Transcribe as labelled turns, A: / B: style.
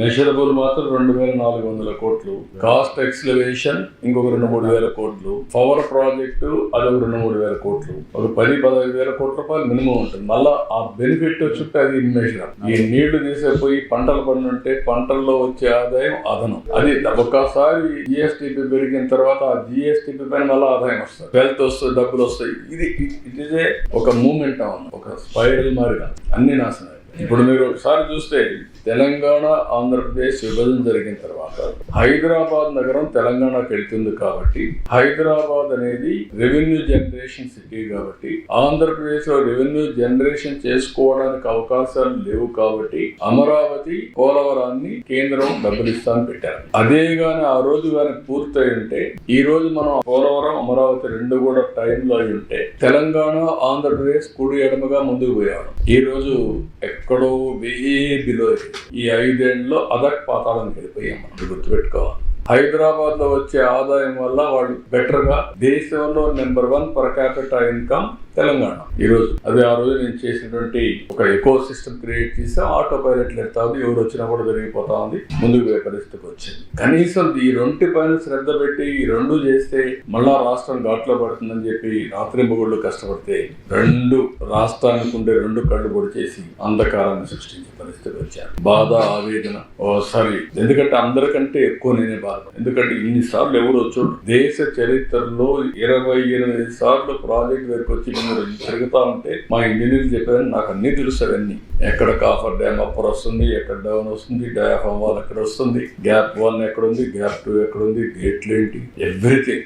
A: Measurable మాత్రం రెండు వేల నాలుగు వందల కోట్లు. కాస్ట్ ఎక్స్లవేషన్ ఇంకొక రెండు మూడు వేల కోట్లు. పవర్ ప్రాజెక్టు అదొక రెండు మూడు వేల కోట్లు. ఒక పది పదహైదు వేల కోట్ల రూపాయలు మినిమం ఉంటుంది. మళ్ళా ఆ బెనిఫిట్ వచ్చి అది ఇన్మెషర్ ఈ నీళ్ళు తీసేపోయి పంటలు పండుంటే పంటల్లో వచ్చే ఆదాయం అదనం. అది ఒక్కసారి జిఎస్టిపి పెరిగిన తర్వాత ఆ జిఎస్టిపి పైన మళ్ళీ ఆదాయం వస్తుంది. వెల్త్ వస్తుంది డబ్బులు వస్తాయి. ఇది ఇట్ ఇదే ఒక మూమెంట్ ఒక స్పైరల్ మారిగా అన్ని నాశనం ఇప్పుడు మీరు ఒకసారి చూస్తే తెలంగాణ ఆంధ్రప్రదేశ్ విభజన జరిగిన తర్వాత హైదరాబాద్ నగరం తెలంగాణకి వెళ్తుంది కాబట్టి హైదరాబాద్ అనేది రెవెన్యూ జనరేషన్ సిటీ కాబట్టి ఆంధ్రప్రదేశ్లో రెవెన్యూ జనరేషన్ చేసుకోవడానికి అవకాశాలు లేవు కాబట్టి అమరావతి పోలవరాన్ని కేంద్రం డబ్బులు ఇస్తాను పెట్టారు. అదే గాని ఆ రోజు గాని పూర్తయి ఉంటే ఈ రోజు మనం పోలవరం అమరావతి రెండు కూడా టైంలో అయి ఉంటే తెలంగాణ ఆంధ్రప్రదేశ్ కుడి ఎడమగా ముందుకు పోయాడు ఈ రోజు ఎక్కడో వే బిలో ఈ ఐదేళ్ళలో అదక్ పాతాళానికి వెళ్ళిపోయాం మనం గుర్తుపెట్టుకోవాలి హైదరాబాద్లో వచ్చే ఆదాయం వల్ల వాళ్ళు బెటర్గా దేశంలో number one per capital income Telangana. ఈరోజు అదే అది ఆ రోజు నేను చేసినటువంటి ఒక ఎకో సిస్టమ్ క్రియేట్ చేసి ఆటో పైలట్ ఎడతా ఉంది ఎవరు వచ్చినా కూడా జరిగిపోతా ఉంది ముందుకు పోయే పరిస్థితికి వచ్చింది. కనీసం ఈ రెండు పైన శ్రద్ధ పెట్టి ఈ రెండు చేస్తే మళ్ళా రాష్ట్రం ఘాట్లో పడుతుందని చెప్పి రాత్రింబగుళ్ళు కష్టపడితే రెండు రాష్ట్రానికి ఉండే రెండు కళ్ళు పొడి చేసి అంధకారాన్ని సృష్టించే పరిస్థితికి వచ్చారు. బాధ ఆవేదన ఓ ఎందుకంటే అందరికంటే ఎక్కువ నేనే బాధ. ఎందుకంటే ఇన్ని సార్లు ఎవరు వచ్చాడు దేశ చరిత్రలో ఇరవై ఎనిమిది సార్లు ప్రాజెక్ట్ దగ్గరకు వచ్చి మీరు తిరుగుతా ఉంటే మా ఇంజనీర్లు చెప్పారు నాకు అన్నీ తెలుసు అవన్నీ. ఎక్కడ కాఫర్ డ్యామ్ అప్పర్ వస్తుంది ఎక్కడ డౌన్ వస్తుంది డయాఫామ్ వాల్ ఎక్కడ వస్తుంది గ్యాప్ వన్ ఎక్కడ ఉంది గ్యాప్ టూ ఎక్కడ ఉంది గేట్లు ఏంటి ఎవ్రీథింగ్